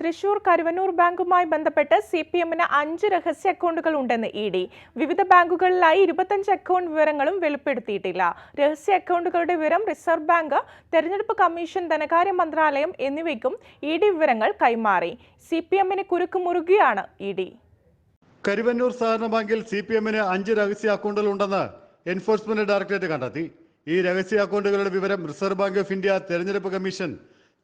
തൃശൂർ കരുവന്നൂർ ബാങ്കുമായി ബന്ധപ്പെട്ട് C P എമ്മിന് അഞ്ച് രഹസ്യ അക്കൗണ്ടുകൾ ഉണ്ടെന്ന് ഇ ഡി. വിവിധ ബാങ്കുകളിലായി ഇരുപത്തഞ്ച് അക്കൗണ്ട് വിവരങ്ങളും വെളിപ്പെടുത്തിയിട്ടില്ല. രഹസ്യ അക്കൗണ്ടുകളുടെ വിവരം റിസർവ് ബാങ്ക് തെരഞ്ഞെടുപ്പ് കമ്മീഷൻ ധനകാര്യ മന്ത്രാലയം എന്നിവയ്ക്കും ഇ ഡി വിവരങ്ങൾ കൈമാറി. സി പി എമ്മിന് കുരുക്ക് മുറുകിയാണ് ഇ ഡി. കരുവന്നൂർ സഹകരണ ബാങ്കിൽ സി പി എമ്മിന് അഞ്ച് രഹസ്യ അക്കൗണ്ടുകൾ ഉണ്ടെന്ന് എൻഫോഴ്സ്മെന്റ് ഡയറക്ടറേറ്റ് കണ്ടെത്തി. ഈ രഹസ്യ അക്കൗണ്ടുകളുടെ വിവരം റിസർവ് ബാങ്ക് ഓഫ് ഇന്ത്യ തെരഞ്ഞെടുപ്പ് കമ്മീഷൻ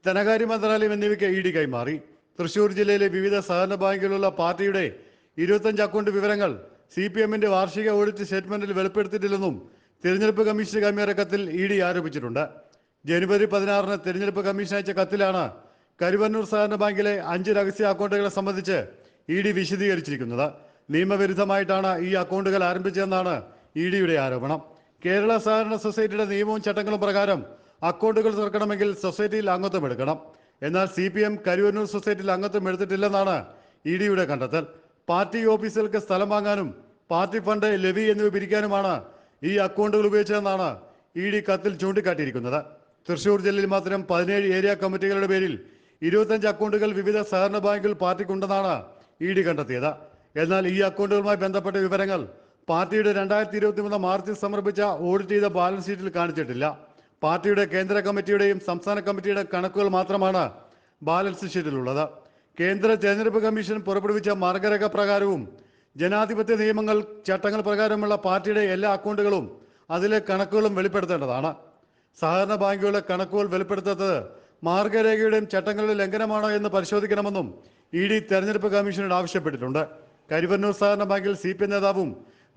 ധനകാര്യ മന്ത്രാലയം എന്നിവയ്ക്ക് ഇ ഡി കൈമാറി. തൃശൂർ ജില്ലയിലെ വിവിധ സഹകരണ ബാങ്കുകളുള്ള പാർട്ടിയുടെ ഇരുപത്തഞ്ച് അക്കൗണ്ട് വിവരങ്ങൾ സി പി എമ്മിന്റെ വാർഷിക ഓഡിറ്റ് സ്റ്റേറ്റ്മെന്റിൽ വെളിപ്പെടുത്തിയിട്ടില്ലെന്നും തെരഞ്ഞെടുപ്പ് കമ്മീഷൻ കൈമാറിയ കത്തിൽ ഇ ഡി ആരോപിച്ചിട്ടുണ്ട്. ജനുവരി പതിനാറിന് തെരഞ്ഞെടുപ്പ് കമ്മീഷൻ അയച്ച കത്തിലാണ് കരുവന്നൂർ സഹകരണ ബാങ്കിലെ അഞ്ച് രഹസ്യ അക്കൗണ്ടുകളെ സംബന്ധിച്ച് ഇ ഡി വിശദീകരിച്ചിരിക്കുന്നത്. നിയമവിരുദ്ധമായിട്ടാണ് ഈ അക്കൗണ്ടുകൾ ആരംഭിച്ചതെന്നാണ് ഇ ഡിയുടെ ആരോപണം. കേരള സഹകരണ സൊസൈറ്റിയുടെ നിയമവും ചട്ടങ്ങളും പ്രകാരം അക്കൗണ്ടുകൾ തുറക്കണമെങ്കിൽ സൊസൈറ്റിയിൽ അംഗത്വം എടുക്കണം. എന്നാൽ സി പി എം കരുവന്നൂർ സൊസൈറ്റിയിൽ അംഗത്വം എടുത്തിട്ടില്ലെന്നാണ് ഇ ഡിയുടെ കണ്ടെത്തൽ. പാർട്ടി ഓഫീസുകൾക്ക് സ്ഥലം വാങ്ങാനും പാർട്ടി ഫണ്ട് ലെവി എന്നിവ പിരിക്കാനുമാണ് ഈ അക്കൗണ്ടുകൾ ഉപയോഗിച്ചതെന്നാണ് ഇ ഡി കത്തിൽ ചൂണ്ടിക്കാട്ടിയിരിക്കുന്നത്. തൃശൂർ ജില്ലയിൽ മാത്രം പതിനേഴ് ഏരിയ കമ്മിറ്റികളുടെ പേരിൽ ഇരുപത്തഞ്ച് അക്കൗണ്ടുകൾ വിവിധ സഹകരണ ബാങ്കുകൾ പാർട്ടിക്കുണ്ടെന്നാണ് ഇ ഡി കണ്ടെത്തിയത്. എന്നാൽ ഈ അക്കൗണ്ടുകളുമായി ബന്ധപ്പെട്ട വിവരങ്ങൾ പാർട്ടിയുടെ രണ്ടായിരത്തി ഇരുപത്തി മൂന്ന് മാർച്ചിൽ സമർപ്പിച്ച ഓഡിറ്റ് ചെയ്ത ബാലൻസ് ഷീറ്റിൽ കാണിച്ചിട്ടില്ല. പാർട്ടിയുടെ കേന്ദ്ര കമ്മിറ്റിയുടെയും സംസ്ഥാന കമ്മിറ്റിയുടെ കണക്കുകൾ മാത്രമാണ് ബാലൻസ് ഷീറ്റിലുള്ളത്. കേന്ദ്ര തെരഞ്ഞെടുപ്പ് കമ്മീഷൻ പുറപ്പെടുവിച്ച മാർഗരേഖ പ്രകാരവും ജനാധിപത്യ നിയമങ്ങൾ ചട്ടങ്ങൾ പ്രകാരമുള്ള പാർട്ടിയുടെ എല്ലാ അക്കൗണ്ടുകളും അതിലെ കണക്കുകളും വെളിപ്പെടുത്തേണ്ടതാണ്. സഹകരണ ബാങ്കുകളുടെ കണക്കുകൾ വെളിപ്പെടുത്താത്തത് മാർഗരേഖയുടെയും ചട്ടങ്ങളുടെ ലംഘനമാണോ എന്ന് പരിശോധിക്കണമെന്നും ഇ ഡി തെരഞ്ഞെടുപ്പ് കമ്മീഷനോട് ആവശ്യപ്പെട്ടിട്ടുണ്ട്. കരുവന്നൂർ സഹകരണ ബാങ്കിൽ സി പി നേതാവും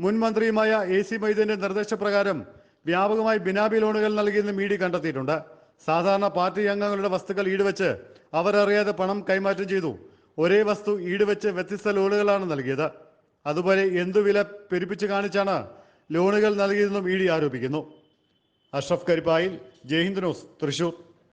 മുൻ മന്ത്രിയുമായ എ സി മൊയ്തീന്റെ നിർദ്ദേശപ്രകാരം വ്യാപകമായി ബിനാബി ലോണുകൾ നൽകിയെന്ന് ഡി കണ്ടെത്തിയിട്ടുണ്ട്. സാധാരണ പാർട്ടി അംഗങ്ങളുടെ വസ്തുക്കൾ ഈടുവെച്ച് അവരറിയാതെ പണം കൈമാറ്റം ചെയ്തു. ഒരേ വസ്തു ഈടുവെച്ച് വ്യത്യസ്ത ലോണുകളാണ് നൽകിയത്. അതുപോലെ എന്തു വില പെരുപ്പിച്ച് കാണിച്ചാണ് ലോണുകൾ നൽകിയതെന്നും ഇ ഡി ആരോപിക്കുന്നു. അഷ്റഫ് കരിപ്പായിൽ ജയ്ഹിന്ദ് ന്യൂസ് തൃശൂർ.